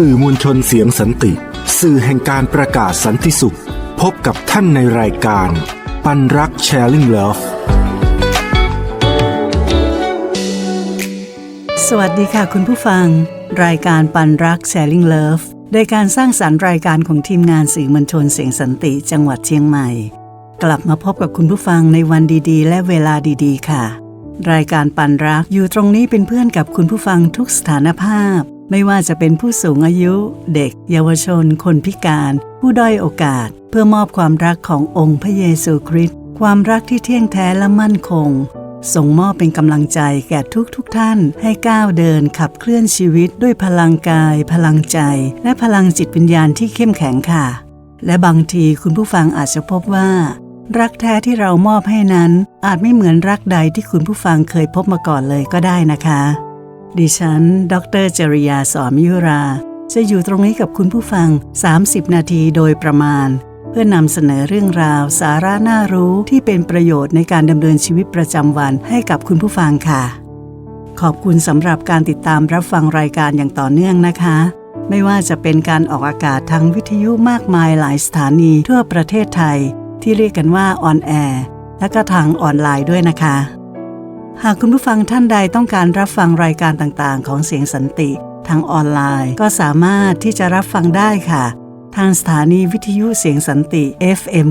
สื่อมวลชนเสียงสันติ สื่อแห่งการประกาศสันติสุข พบกับท่านในรายการ ปันรัก Sharing Love สวัสดีค่ะคุณผู้ฟัง รายการปันรัก Sharing Love โดยการสร้างสารรค์รายการของทีมงานสื่อมวลชนเสียงสันติจังหวัดเชียงใหม่ กลับมาพบกับคุณผู้ฟังในวันดีๆ และเวลาดีๆ ค่ะ รายการปันรักอยู่ตรงนี้เป็นเพื่อนกับคุณผู้ฟังทุกสถานภาพ ไม่ว่าจะเป็นผู้สูงอายุ เด็ก เยาวชน คนพิการ ผู้ด้อยโอกาส เพื่อมอบความรักขององค์พระเยซูคริสต์ความรักที่เที่ยงแท้และมั่นคง ส่งมอบเป็นกำลังใจแก่ทุกทุกท่านให้ก้าวเดินขับเคลื่อนชีวิตด้วยพลังกาย พลังใจ และพลังจิตวิญญาณที่เข้มแข็งค่ะ และบางทีคุณผู้ฟังอาจจะพบว่า รักแท้ที่เรามอบให้นั้น อาจไม่เหมือนรักใดที่คุณผู้ฟังเคยพบมาก่อนเลยก็ได้นะคะ ดิฉัน ดรจริยาสอมยุรา จะอยู่ตรงนี้กับคุณผู้ฟัง 30 นาทีโดยประมาณ เพื่อนำเสนอเรื่องราว สาระน่ารู้ที่เป็นประโยชน์ในการดำเนินชีวิตประจำวันให้กับคุณผู้ฟังค่ะ ขอบคุณสำหรับการติดตามรับฟังรายการอย่างต่อเนื่องนะคะ ไม่ว่าจะเป็นการออกอากาศทางวิทยุมากมายหลายสถานีทั่วประเทศไทย ที่เรียกกันว่าออนแอร์และก็ทางออนไลน์ด้วยนะคะ หากคุณผู้ฟังท่านใดต้องการรับฟังรายการต่างๆ ของเสียงสันติ ทางออนไลน์ก็สามารถที่จะรับฟังได้ค่ะ ทางสถานีวิทยุเสียงสันติ FM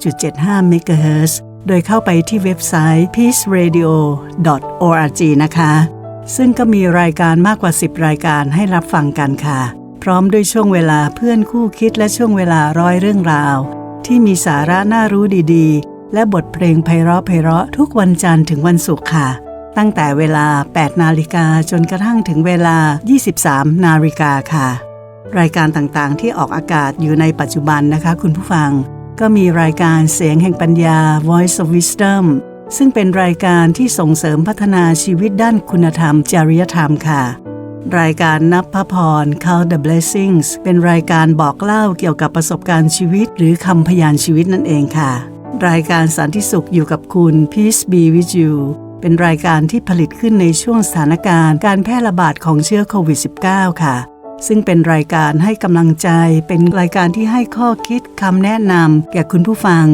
99.75 MHz โดยเข้าไปที่เว็บไซต์ peaceradio.org นะคะ ซึ่งก็มีรายการมากกว่า 10 รายการให้รับฟังกันค่ะ พร้อมด้วยช่วงเวลาเพื่อนคู่คิดและช่วงเวลาร้อยเรื่องราว ที่มีสาระน่ารู้ดีๆ และบทเพลงไพเราะไพเราะทุกวันจันทร์ถึงวันศุกร์ค่ะ ตั้งแต่เวลา 8 นาฬิกาจนกระทั่งถึงเวลา 23 นาฬิกาค่ะ รายการต่างๆ ที่ออกอากาศอยู่ในปัจจุบันนะคะ คุณผู้ฟัง ก็มีรายการเสียงแห่งปัญญา Voice of Wisdom ซึ่งเป็นรายการที่ส่งเสริมพัฒนาชีวิตด้านคุณธรรม จริยธรรมค่ะ รายการนับพระพร Count the Blessings เป็นรายการบอกเล่าเกี่ยวกับประสบการณ์ชีวิต หรือคำพยานชีวิตนั่นเองค่ะ รายการสันติสุขอยู่กับคุณ Peace be with you เป็นรายการที่ผลิตขึ้นในช่วงสถานการณ์การแพร่ระบาดของเชื้อโควิด -19 ค่ะ ซึ่งเป็นรายการให้กำลังใจ เป็นรายการที่ให้ข้อคิดคำแนะนำแก่คุณผู้ฟัง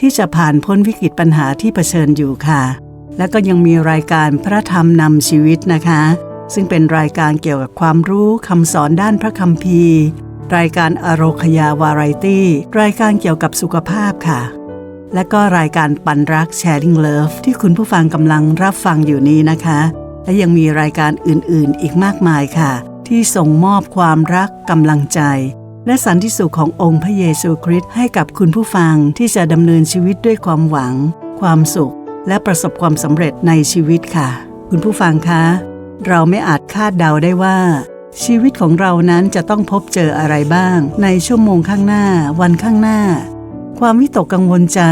ที่จะผ่านพ้นวิกฤตปัญหาที่เผชิญอยู่ค่ะ และก็ยังมีรายการพระธรรมนำชีวิตนะคะ ซึ่งเป็นรายการเกี่ยวกับความรู้คำสอนด้านพระคัมภีร์รายการอโรคยาวาไรตี้ รายการเกี่ยวกับสุขภาพค่ะ และก็รายการปันรัก Sharing Love ที่คุณผู้ฟังกำลังรับฟังอยู่นี้นะคะ และยังมีรายการอื่นๆ อีกมากมายค่ะ ที่ส่งมอบความรักกำลังใจ และสันติสุขขององค์พระเยซูคริสต์ให้กับคุณผู้ฟังที่จะดำเนินชีวิตด้วยความหวัง ความสุข และประสบความสำเร็จในชีวิตค่ะ คุณผู้ฟังคะ เราไม่อาจคาดเดาได้ว่าชีวิตของเรานั้นจะต้องพบเจออะไรบ้าง ในชั่วโมงข้างหน้า วันข้างหน้า ความวิตกกังวลใจ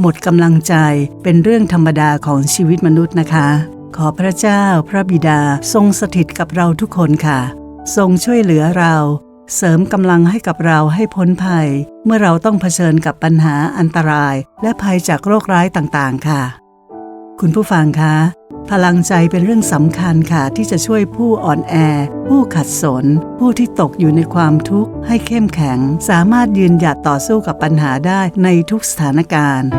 หมดกำลังใจเป็นเรื่องธรรมดาของชีวิตมนุษย์นะคะ ขอพระเจ้าพระบิดาทรงสถิตกับเราทุกคนค่ะ ทรงช่วยเหลือเรา เสริมกำลังให้กับเราให้พ้นภัย เมื่อเราต้องเผชิญกับปัญหาอันตราย และภัยจากโรคร้ายต่างๆ ค่ะ คุณผู้ฟังคะ พลังใจเป็นเรื่องสำคัญค่ะที่จะช่วยผู้อ่อนแอ ผู้ขัดสน ผู้ที่ตกอยู่ในความทุกข์ให้เข้มแข็ง สามารถยืนหยัดต่อสู้กับปัญหาได้ในทุกสถานการณ์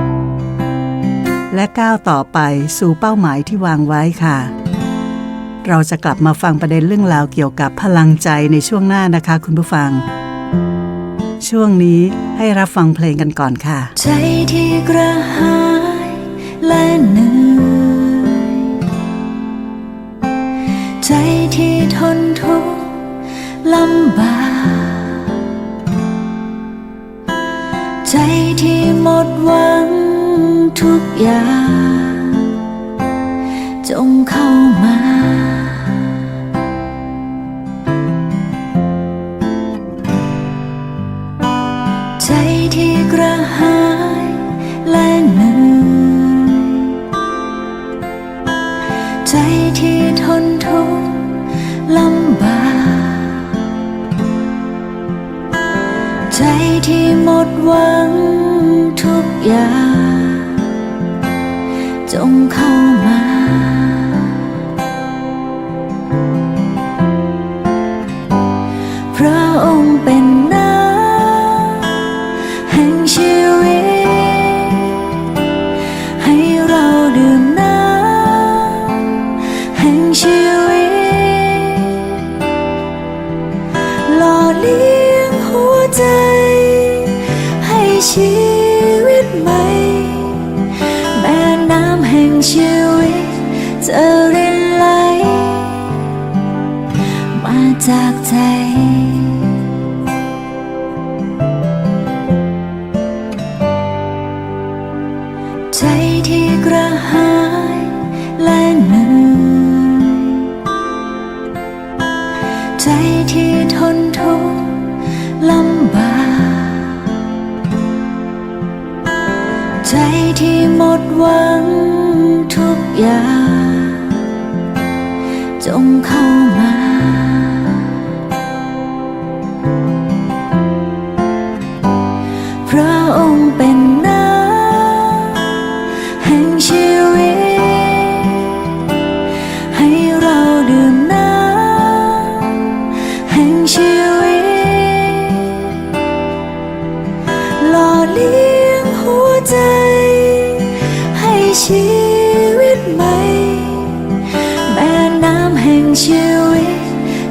และก้าวต่อไปสู่เป้าหมายที่วางไว้ค่ะ เราจะกลับมาฟังประเด็นเรื่องราวเกี่ยวกับพลังใจในช่วงหน้านะคะ คุณผู้ฟัง ช่วงนี้ให้รับฟังเพลงกันก่อนค่ะ ใจที่กระหายและเหนื่อย ที่ทนทุกข์ลำบาก ใจที่หมดหวังทุกอย่าง จงเข้ามา ใจที่กระหาย มาจากใจ ชีวิต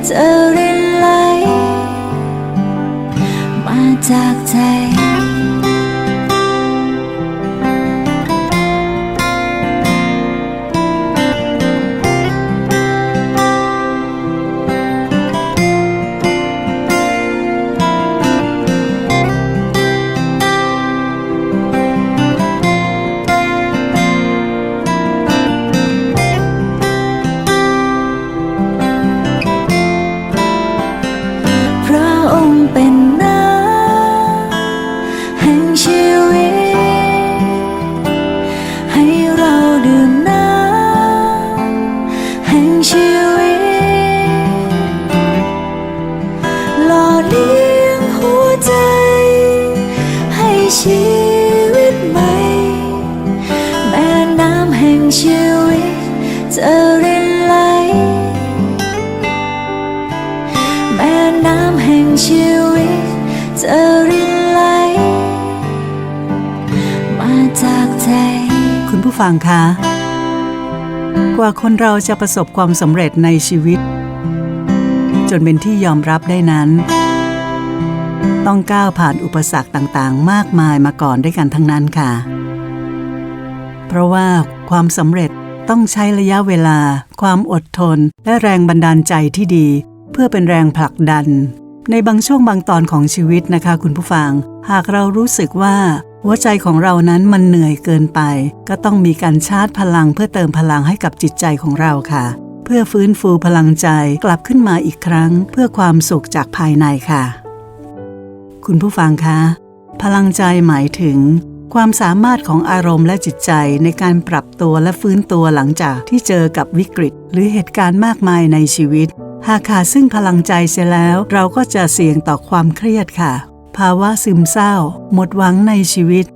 จะรินไหลมาจากใจ ฟังคะ กว่าคนเราจะประสบความสำเร็จในชีวิต จนเป็นที่ยอมรับได้นั้น ต้องก้าวผ่านอุปสรรคต่างๆ มากมายมาก่อนด้วยกันทั้งนั้นค่ะ เพราะว่าความสำเร็จต้องใช้ระยะเวลา ความอดทน และแรงบันดาลใจที่ดี เพื่อเป็นแรงผลักดัน ในบางช่วงบางตอนของชีวิตนะคะ คุณผู้ฟัง หากเรารู้สึกว่า หัวใจของเรานั้นมันเหนื่อยเกินไป ก็ต้องมีการชาร์จพลังเพื่อเติมพลังให้กับจิตใจของเราค่ะ เพื่อฟื้นฟูพลังใจกลับขึ้นมาอีกครั้ง เพื่อความสุขจากภายในค่ะ คุณผู้ฟังคะ พลังใจหมายถึง ความสามารถของอารมณ์และจิตใจในการปรับตัวและฟื้นตัวหลังจากที่เจอกับวิกฤต หรือเหตุการณ์มากมายในชีวิต หากขาดซึ่งพลังใจเสียแล้ว เราก็จะเสี่ยงต่อความเครียดค่ะ ภาวะซึมเศร้า หมดหวังในชีวิต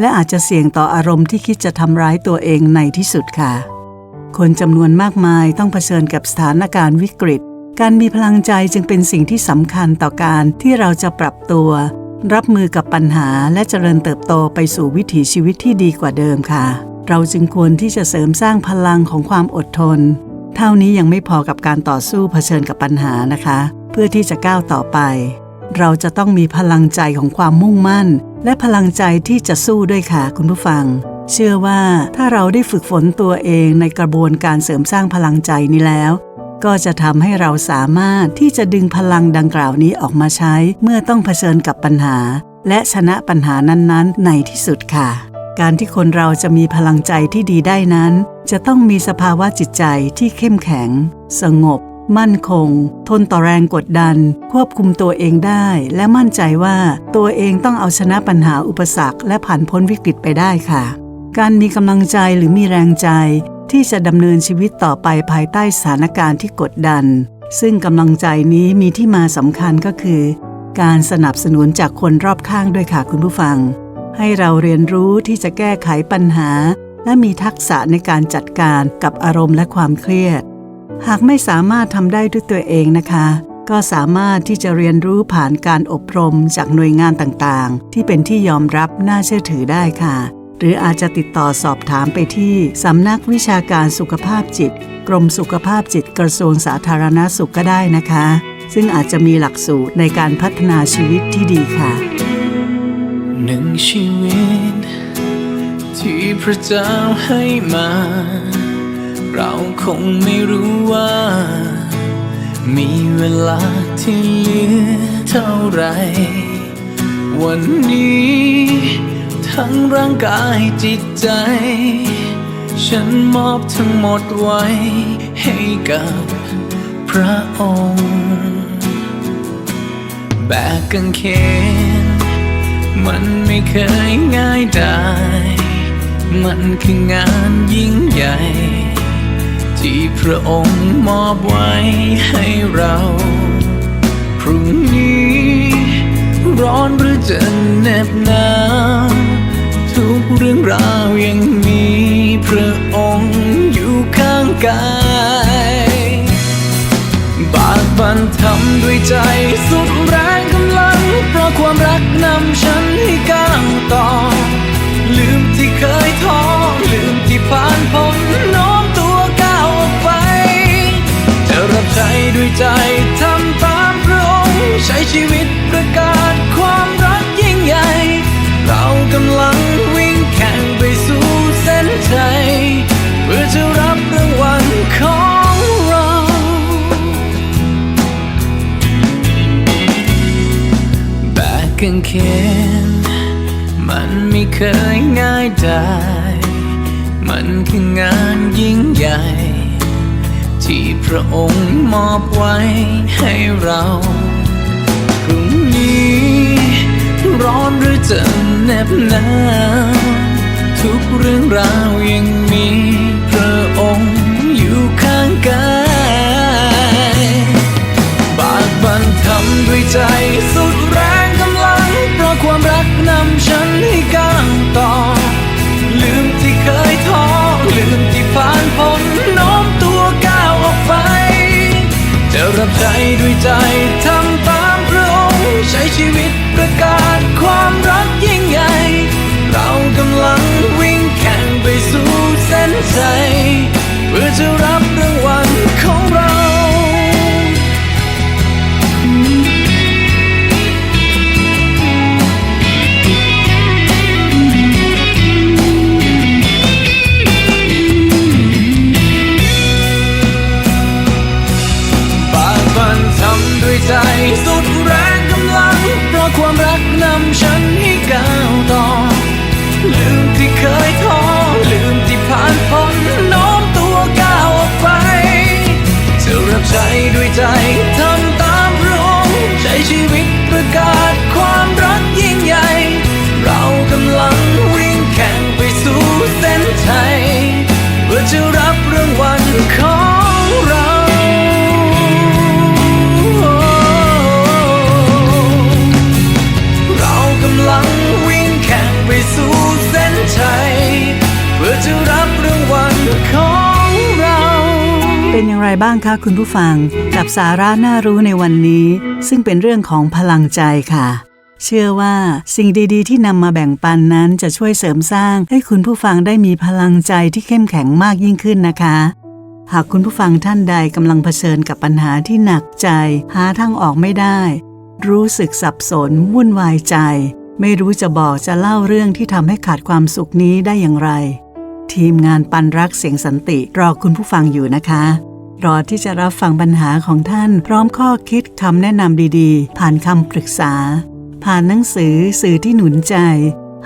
และอาจจะเสี่ยงต่ออารมณ์ที่คิดจะทำร้ายตัวเองในที่สุดค่ะ คนจำนวนมากมายต้องเผชิญกับสถานการณ์วิกฤต การมีพลังใจจึงเป็นสิ่งที่สำคัญต่อการที่เราจะปรับตัว รับมือกับปัญหาและเจริญเติบโตไปสู่วิถีชีวิตที่ดีกว่าเดิมค่ะ เราจึงควรที่จะเสริมสร้างพลังของความอดทน เท่านี้ยังไม่พอกับการต่อสู้เผชิญกับปัญหานะคะ เพื่อที่จะก้าวต่อไป เราจะต้องมีพลังใจของความมุ่งมั่น และพลังใจที่จะสู้ด้วยค่ะคุณผู้ฟัง เชื่อว่าถ้าเราได้ฝึกฝนตัวเองในกระบวนการเสริมสร้างพลังใจนี้แล้ว ก็จะทำให้เราสามารถที่จะดึงพลังดังกล่าวนี้ออกมาใช้ เมื่อต้องเผชิญกับปัญหา และชนะปัญหานั้นๆ ในที่สุดค่ะ การที่คนเราจะมีพลังใจที่ดีได้นั้น จะต้องมีสภาวะจิตใจที่เข้มแข็ง สงบ มั่นคง ทนต่อแรงกดดัน ควบคุมตัวเองได้ และมั่นใจว่าตัวเองต้องเอาชนะปัญหาอุปสรรค และผ่านพ้นวิกฤตไปได้ค่ะ การมีกำลังใจหรือมีแรงใจ ที่จะดำเนินชีวิตต่อไปภายใต้สถานการณ์ที่กดดัน ซึ่งกำลังใจนี้มีที่มาสำคัญก็คือ การสนับสนุนจากคนรอบข้างด้วยค่ะคุณผู้ฟัง ให้เราเรียนรู้ที่จะแก้ไขปัญหา และมีทักษะในการจัดการกับอารมณ์และความเครียด หากไม่สามารถทำได้ด้วยตัวเองนะคะ ก็สามารถที่จะเรียนรู้ผ่านการอบรมจากหน่วยงานต่างๆ ที่เป็นที่ยอมรับน่าเชื่อถือได้ค่ะ หรืออาจจะติดต่อสอบถามไปที่ สำนักวิชาการสุขภาพจิต กรมสุขภาพจิตกระทรวงสาธารณสุขก็ได้นะคะ ซึ่งอาจจะมีหลักสูตรในการพัฒนาชีวิตที่ดีค่ะหนึ่งชีวิต ที่พระเจ้าให้มา เราคงไม่รู้ว่า มีเวลาที่เหลือเท่าไร วันนี้ ทั้งร่างกายจิตใจ ฉันมอบทั้งหมดไว้ให้กับพระองค์ แบกกางเขนมันไม่เคยง่ายได้ มันคืองานยิ่งใหญ่ ที่พระองค์มอบไว้ให้เรา พรุ่งนี้ ร้อนหรือจะเหน็บหนาวทุกเรื่องราวยังมีพระองค์อยู่ข้างกาย บากบันทำด้วยใจสุดแรงกำลัง เพราะความรักนำฉันให้ก้าวต่อ ใช้ด้วยใจทำตามพระองค์ใช้ชีวิตประกาศความรักยิ่งใหญ่ เรากำลังวิ่งแข่งไปสู่เส้นชัยเพื่อจะรับรางวัลของเราแบกกางเขนมันไม่เคยง่ายได้ มันคืองานยิ่งใหญ่ พระองค์มอบไว้ให้เราพรุ่งนี้ ร้อนหรือจะเหน็บหนาวทุกเรื่องราวยังมี ด้วยใจทำตามพระองค์ใช้ชีวิตประกาศความรักยิ่งใหญ่ เรากำลังวิ่งแข่งไปสู่เส้นใจ ใจสุดแรงกำลัง ไรบ้างคะคุณผู้ฟัง กับสาระน่ารู้ในวันนี้ ซึ่งเป็นเรื่องของพลังใจค่ะ เชื่อว่าสิ่งดีๆ ที่นำมาแบ่งปันนั้นจะช่วยเสริมสร้างให้คุณผู้ฟังได้มีพลังใจที่เข้มแข็งมากยิ่งขึ้นนะคะ หากคุณผู้ฟังท่านใดกำลังเผชิญกับปัญหาที่หนักใจ หาทางออกไม่ได้ รู้สึกสับสน วุ่นวายใจ ไม่รู้จะบอกจะเล่าเรื่องที่ทำให้ขาดความสุขนี้ได้อย่างไร ทีมงานปันรักเสียงสันติรอคุณผู้ฟังอยู่นะคะ รอที่จะรับฟังปัญหาของท่านพร้อมข้อคิดคำแนะนำดีๆ ผ่านคำปรึกษา ผ่านหนังสือสื่อที่หนุนใจ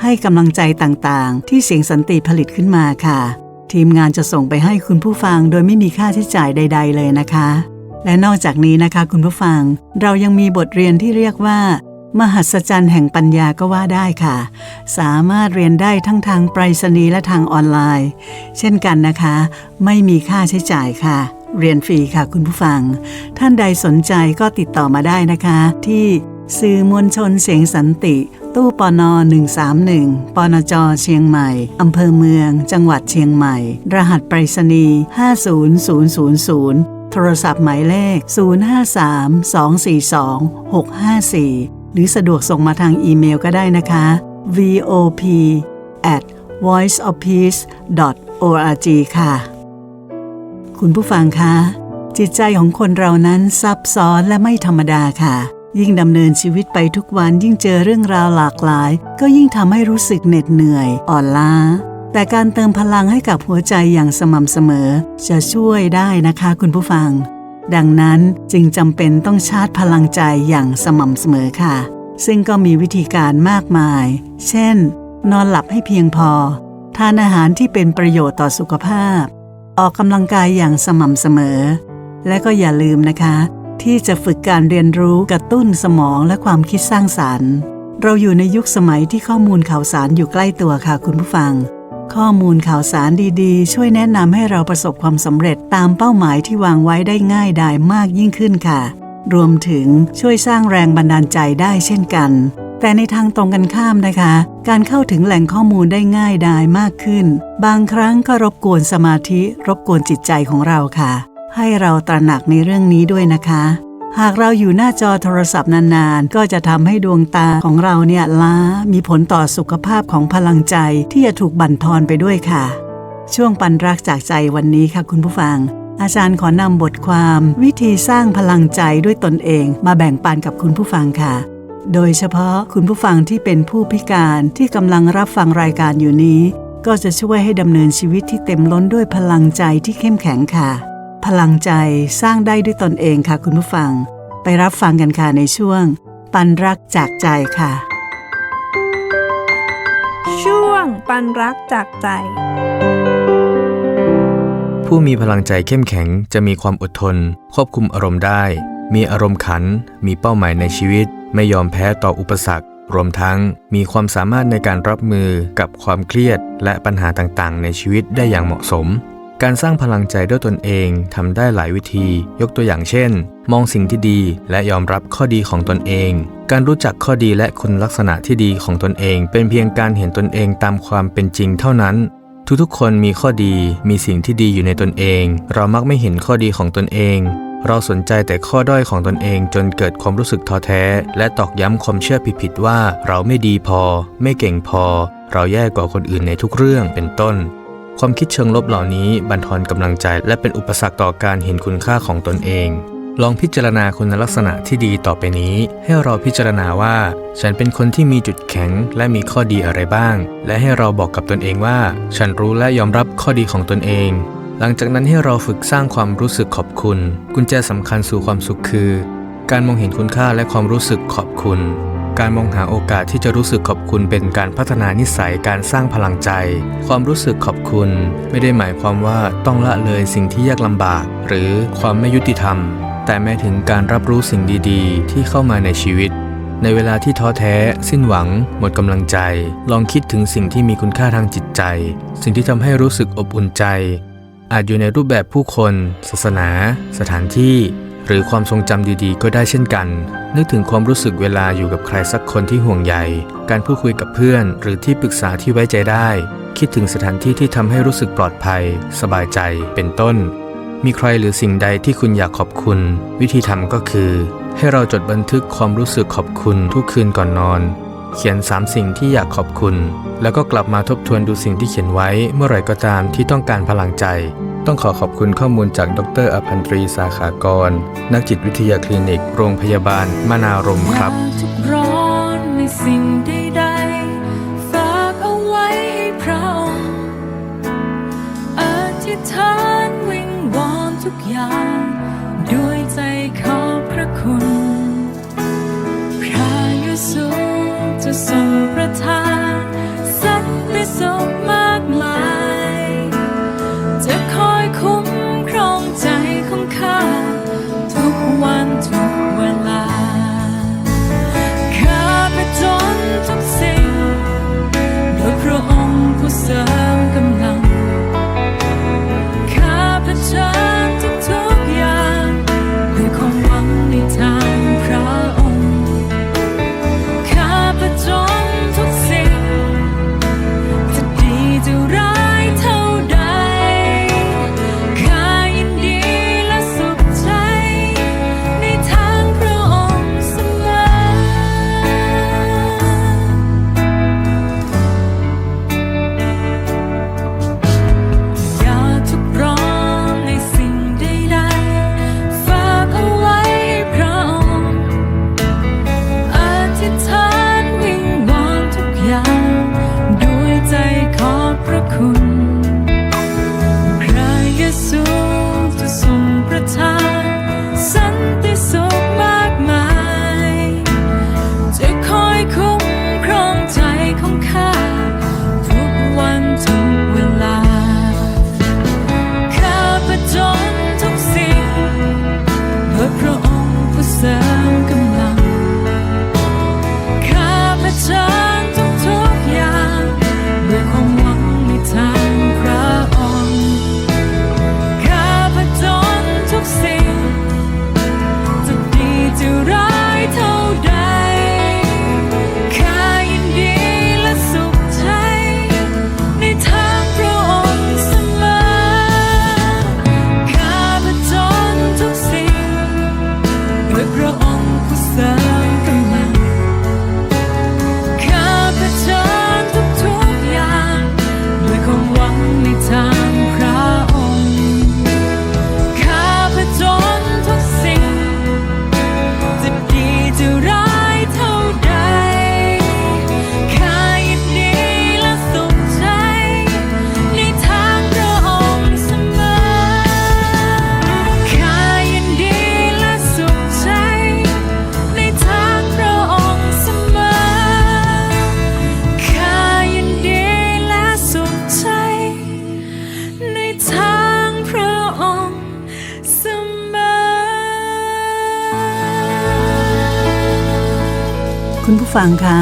ให้กำลังใจต่างๆ ที่เสียงสันติผลิตขึ้นมาค่ะ ทีมงานจะส่งไปให้คุณผู้ฟังโดยไม่มีค่าใช้จ่ายใด ๆ เลยนะคะ และนอกจากนี้นะคะคุณผู้ฟัง เรายังมีบทเรียนที่เรียกว่า มหัศจรรย์แห่งปัญญาก็ว่าได้ค่ะ สามารถเรียนได้ทั้งทางไปรษณีย์และทางออนไลน์ เช่นกันนะคะ ไม่มีค่าใช้จ่ายค่ะ เรียนฟรีค่ะคุณผู้ฟัง ท่านใดสนใจก็ติดต่อมาได้นะคะ ที่สื่อมวลชนเสียงสันติ ตู้ปน131ปนจเชียงใหม่อำเภอเมือง จังหวัดเชียงใหม่ รหัสไปรษณีย์50000 โทรศัพท์หมายเลข 053-242-654 หรือสะดวกส่งมาทางอีเมลก็ได้นะคะ vop at voiceofpeace org ค่ะ คุณผู้ฟังคะ จิตใจของคนเรานั้นซับซ้อนและไม่ธรรมดาค่ะ ยิ่งดำเนินชีวิตไปทุกวันยิ่งเจอเรื่องราวหลากหลาย ก็ยิ่งทำให้รู้สึกเหน็ดเหนื่อย อ่อนล้า แต่การเติมพลังให้กับหัวใจอย่างสม่ำเสมอ จะช่วยได้นะคะคุณผู้ฟัง ดังนั้นจึงจำเป็นต้องชาร์จพลังใจอย่างสม่ำเสมอค่ะ ซึ่งก็มีวิธีการมากมาย เช่น นอนหลับให้เพียงพอ ทานอาหารที่เป็นประโยชน์ต่อสุขภาพ ออกกำลังกายอย่างสม่ำเสมอ และก็อย่าลืมนะคะ ที่จะฝึกการเรียนรู้กระตุ้นสมองและความคิดสร้างสารรค์ เราอยู่ในยุคสมัยที่ข้อมูลข่าวสารอยู่ใกล้ตัวค่ะคุณผู้ฟัง ข้อมูลข่าวสารดีๆ ช่วยแนะนำให้เราประสบความสำเร็จตามเป้าหมายที่วางไว้ได้ง่ายดายมากยิ่งขึ้นค่ะ รวมถึงช่วยสร้างแรงบันดาลใจได้เช่นกัน แต่ในทางตรงกันข้ามนะคะ การเข้าถึงแหล่งข้อมูลได้ง่ายดายมากขึ้น บางครั้งก็รบกวนสมาธิ รบกวนจิตใจของเราค่ะ ให้เราตระหนักในเรื่องนี้ด้วยนะคะ หากเราอยู่หน้าจอโทรศัพท์นานๆ ก็จะทำให้ดวงตาของเราเนี่ยล้า มีผลต่อสุขภาพของพลังใจที่จะถูกบั่นทอนไปด้วยค่ะ ช่วงปันรักจากใจวันนี้ค่ะคุณผู้ฟังอาจารย์ขอนำบทความ วิธีสร้างพลังใจด้วยตนเอง มาแบ่งปันกับคุณผู้ฟังค่ะ โดยเฉพาะคุณผู้ฟังที่เป็นผู้พิการที่กำลังรับฟังรายการอยู่นี้ ก็จะช่วยให้ดำเนินชีวิตที่เต็มล้นด้วยพลังใจที่เข้มแข็งค่ะ พลังใจสร้างได้ด้วยตนเองค่ะ คุณผู้ฟัง ไปรับฟังกันค่ะในช่วง ปันรักจากใจค่ะ ช่วงปันรักจากใจ ผู้มีพลังใจเข้มแข็งจะมีความอดทน ควบคุมอารมณ์ได้ มีอารมณ์ขัน มีเป้าหมายในชีวิต ไม่ยอมแพ้ต่ออุปสรรค รวมทั้งมีความสามารถในการรับมือกับความเครียด และปัญหาต่างๆ ในชีวิตได้อย่างเหมาะสม การสร้างพลังใจด้วยตนเองทำได้หลายวิธี ยกตัวอย่างเช่น มองสิ่งที่ดีและยอมรับข้อดีของตนเอง การรู้จักข้อดีและคุณลักษณะที่ดีของตนเอง เป็นเพียงการเห็นตนเองตามความเป็นจริงเท่านั้นทุกๆ คนมีข้อดี มีสิ่งที่ดีอยู่ในตนเอง เรามักไม่เห็นข้อดีของตนเอง เราสนใจแต่ข้อด้อยของตนเองจนเกิดความรู้สึกท้อแท้ และตอกย้ำความเชื่อผิดๆว่า เราไม่ดีพอ ไม่เก่งพอ เราแย่กว่าคนอื่นในทุกเรื่องเป็นต้น ความคิดเชิงลบเหล่านี้บั่นทอนกำลังใจ และเป็นอุปสรรคต่อการเห็นคุณค่าของตนเอง ลองพิจารณาคุณลักษณะที่ดีต่อไปนี้ ให้เราพิจารณาว่า ฉันเป็นคนที่มีจุดแข็ง และมีข้อดีอะไรบ้าง และให้เราบอกกับตนเองว่า ฉันรู้และยอมรับข้อดีของตนเอง หลังจากนั้นให้เราฝึกสร้างความรู้สึกขอบคุณ กุญแจสำคัญสู่ความสุขคือ การมองเห็นคุณค่าและความรู้สึกขอบคุณ การมองหาโอกาสที่จะรู้สึกขอบคุณเป็นการพัฒนานิสัยการสร้างพลังใจ ความรู้สึกขอบคุณ ไม่ได้หมายความว่าต้องละเลยสิ่งที่ยากลำบาก หรือความไม่ยุติธรรม แต่แม้ถึงการรับรู้สิ่งดีๆ ที่เข้ามาในชีวิตในเวลาที่ท้อแท้ สิ้นหวัง หมดกำลังใจ ลองคิดถึงสิ่งที่มีคุณค่าทางจิตใจ สิ่งที่ทำให้รู้สึกอบอุ่นใจ อาจอยู่ในรูปแบบผู้คน ศาสนา สถานที่ หรือความทรงจำดีๆ ก็ได้เช่นกัน นึกถึงความรู้สึกเวลาอยู่กับใครสักคนที่ห่วงใย การพูดคุยกับเพื่อน หรือที่ปรึกษาที่ไว้ใจได้ คิดถึงสถานที่ที่ทำให้รู้สึกปลอดภัย สบายใจ เป็นต้น มีใครหรือสิ่งใดที่คุณอยากขอบคุณ วิธีทำก็คือ ให้เราจดบันทึกความรู้สึกขอบคุณทุกคืนก่อนนอน เขียน 3 สิ่งที่อยากขอบคุณ แล้วก็กลับมาทบทวนดูสิ่งที่เขียนไว้เมื่อไหร่ก็ตามที่ต้องการพลังใจ ต้องขอขอบคุณข้อมูลจากดรอภันตรีสาขากร นักจิตวิทยาคลินิก โรงพยาบาลมานารมครับ จะทรงประทานสันติสุขมากมา ฟังคะ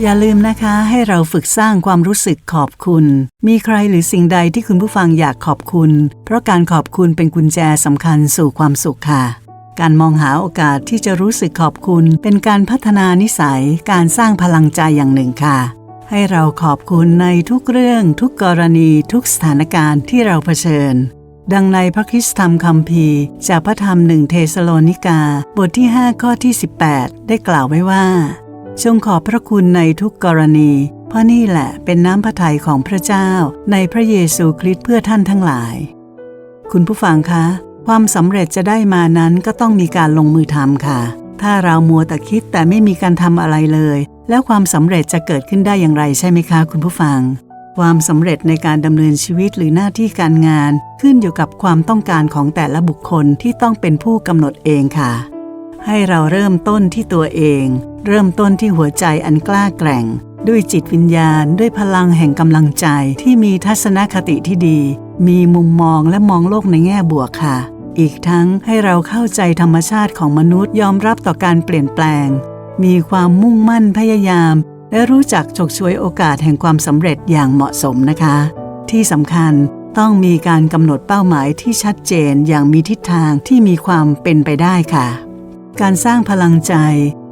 อย่าลืมนะคะให้เราฝึกสร้างความรู้สึกขอบคุณ มีใครหรือสิ่งใดที่คุณผู้ฟังอยากขอบคุณ เพราะการขอบคุณเป็นกุญแจสำคัญสู่ความสุขค่ะ การมองหาโอกาสที่จะรู้สึกขอบคุณ เป็นการพัฒนานิสัย การสร้างพลังใจอย่างหนึ่งค่ะ ให้เราขอบคุณในทุกเรื่อง ทุกกรณี ทุกสถานการณ์ที่เราเผชิญ ดังในพระคิสธรรมคัมภีร์ จากพระธรรมหนึ่งเทสโลนิกา บทที่ 5 ข้อที่ 18 ได้กล่าวไว้ว่า จงขอบพระคุณในทุกกรณี เพราะนี่แหละเป็นน้ำพระทัยของพระเจ้าในพระเยซูคริสต์เพื่อท่านทั้งหลาย คุณผู้ฟังคะ ความสำเร็จจะได้มานั้นก็ต้องมีการลงมือทำค่ะ ถ้าเรามัวแต่คิดแต่ไม่มีการทำอะไรเลย แล้วความสำเร็จจะเกิดขึ้นได้อย่างไรใช่ไหมคะ คุณผู้ฟัง ความสำเร็จในการดำเนินชีวิตหรือหน้าที่การงาน ขึ้นอยู่กับความต้องการของแต่ละบุคคลที่ต้องเป็นผู้กำหนดเองค่ะ ให้เราเริ่มต้นที่ตัวเอง เริ่มต้นที่หัวใจอันกล้าแกร่ง ด้วยจิตวิญญาณ ด้วยพลังแห่งกำลังใจที่มีทัศนคติที่ดี มีมุมมองและมองโลกในแง่บวกค่ะ อีกทั้งให้เราเข้าใจธรรมชาติของมนุษย์ยอมรับต่อการเปลี่ยนแปลง มีความมุ่งมั่นพยายาม และรู้จักฉกฉวยโอกาสแห่งความสำเร็จอย่างเหมาะสมนะคะ ที่สำคัญต้องมีการกำหนดเป้าหมายที่ชัดเจนอย่างมีทิศทางที่มีความเป็นไปได้ค่ะ การสร้างพลังใจ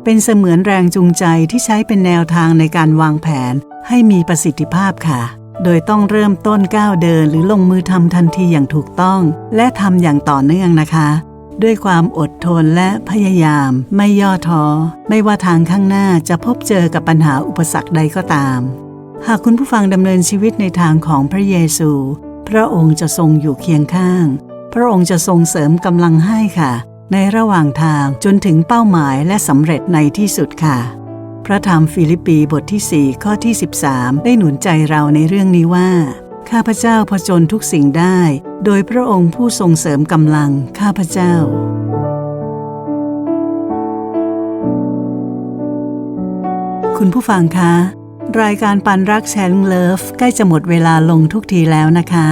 เป็นเสมือนแรงจูงใจที่ใช้เป็นแนวทางในการวางแผน ให้มีประสิทธิภาพค่ะ โดยต้องเริ่มต้นก้าวเดินหรือลงมือทำทันทีอย่างถูกต้อง และทำอย่างต่อเนื่องนะคะ ด้วยความอดทนและพยายาม ไม่ย่อท้อ ไม่ว่าทางข้างหน้าจะพบเจอกับปัญหาอุปสรรคใดก็ตาม หากคุณผู้ฟังดำเนินชีวิตในทางของพระเยซู พระองค์จะทรงอยู่เคียงข้าง พระองค์จะทรงเสริมกำลังให้ค่ะ ในระหว่างทางจนถึงเป้าหมายและสำเร็จในที่สุดค่ะ พระธรรมฟิลิปปีบทที่ 4 ข้อที่ 13 ได้หนุนใจเราในเรื่องนี้ว่า ข้าพเจ้าผจญทุกสิ่งได้ โดยพระองค์ผู้ทรงเสริมกำลังข้าพเจ้าคุณผู้ฟังคะ รายการปันรักแชร์เลิฟใกล้จะหมดเวลาลงทุกทีแล้วนะคะ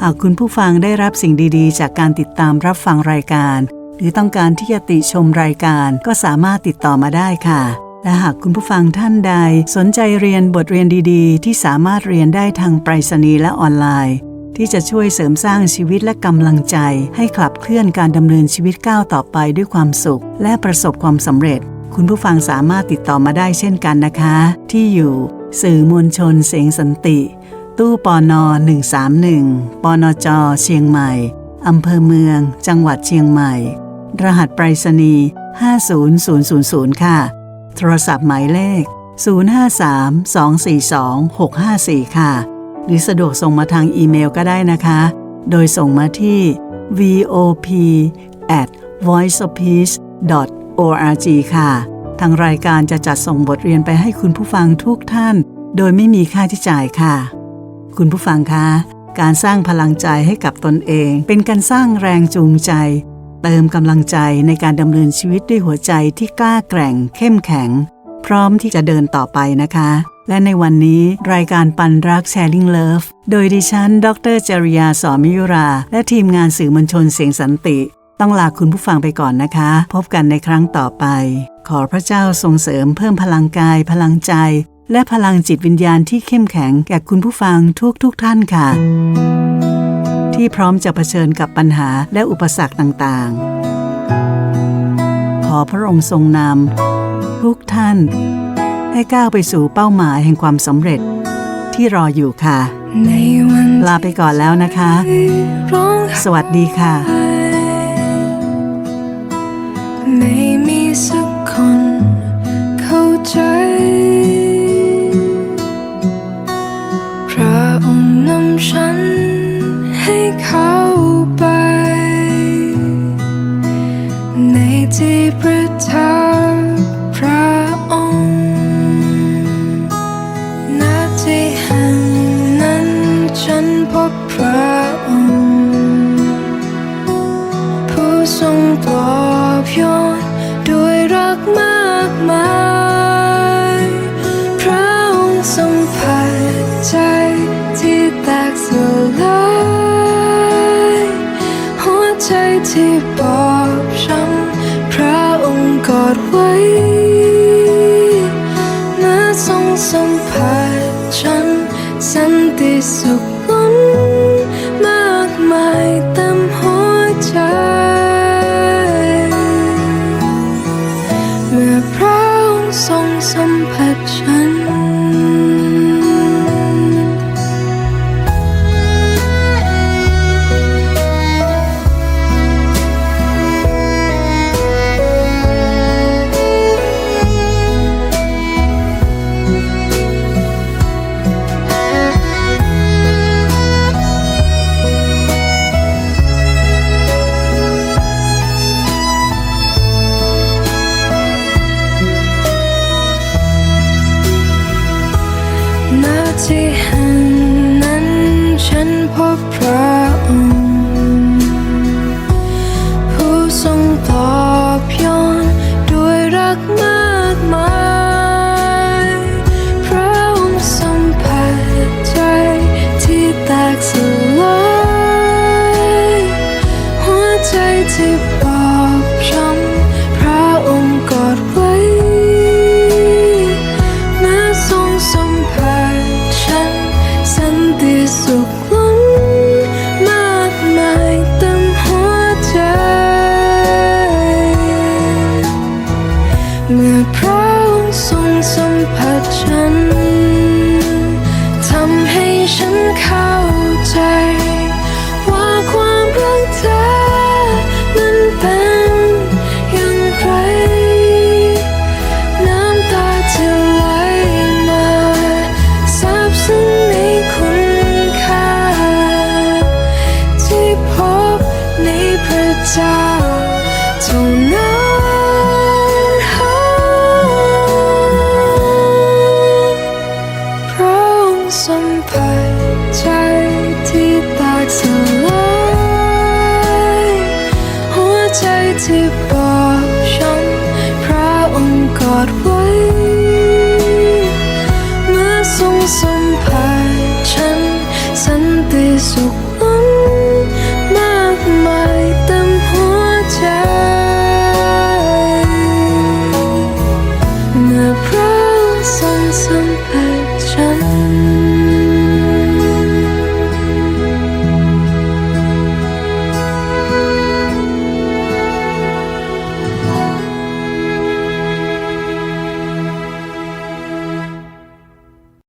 หากคุณผู้ฟังได้รับสิ่งดีๆ จากการติดตามรับฟังรายการ หรือต้องการที่จะติชมรายการก็สามารถติดต่อมาได้ค่ะ และหากคุณผู้ฟังท่านใด สนใจเรียนบทเรียนดีๆ ที่สามารถเรียนได้ทางไปรษณีย์และออนไลน์ ที่จะช่วยเสริมสร้างชีวิตและกำลังใจ ให้ขับเคลื่อนการดำเนินชีวิตก้าวต่อไปด้วยความสุข และประสบความสำเร็จ คุณผู้ฟังสามารถติดต่อมาได้เช่นกันนะคะ ที่อยู่ สื่อมวลชนเสียงสันติ ตู้ปอนอ131ปอนอจอเชียงใหม่อำเภอเมือง จังหวัดเชียงใหม่ รหัสไปรษณีย์ 50000 ค่ะ โทรศัพท์หมายเลข 053-242-654 ค่ะ หรือสะดวกส่งมาทางอีเมลก็ได้นะคะ โดยส่งมาที่ vop at voiceofpeace org ค่ะ ทางรายการจะจัดส่งบทเรียนไปให้คุณผู้ฟังทุกท่าน โดยไม่มีค่าใช้จ่ายค่ะ คุณผู้ฟังคะ การสร้างพลังใจให้กับตนเอง เป็นการสร้างแรงจูงใจ เติมกำลังใจในการดำเนินชีวิตด้วยหัวใจที่กล้าแกร่ง เข้มแข็ง พร้อมที่จะเดินต่อไปนะคะ และในวันนี้รายการปันรัก Sharing Love โดยดิฉัน ดรจริยาสอมิยุรา และทีมงานสื่อมวลชนเสียงสันติ ต้องลาคุณผู้ฟังไปก่อนนะคะ พบกันในครั้งต่อไป ขอพระเจ้าทรงเสริมเพิ่มพลังกาย พลังใจ และพลังจิตวิญญาณที่เข้มแข็งแก่คุณผู้ฟังทุกทุกท่านค่ะ ที่พร้อมจะเผชิญกับปัญหาและอุปสรรคต่างๆ ขอพระองค์ทรงนำทุกท่าน ให้ก้าวไปสู่เป้าหมายแห่งความสำเร็จที่รออยู่ค่ะในวันลาไปก่อนแล้วนะคะที่ร้องไห้สวัสดีค่ะ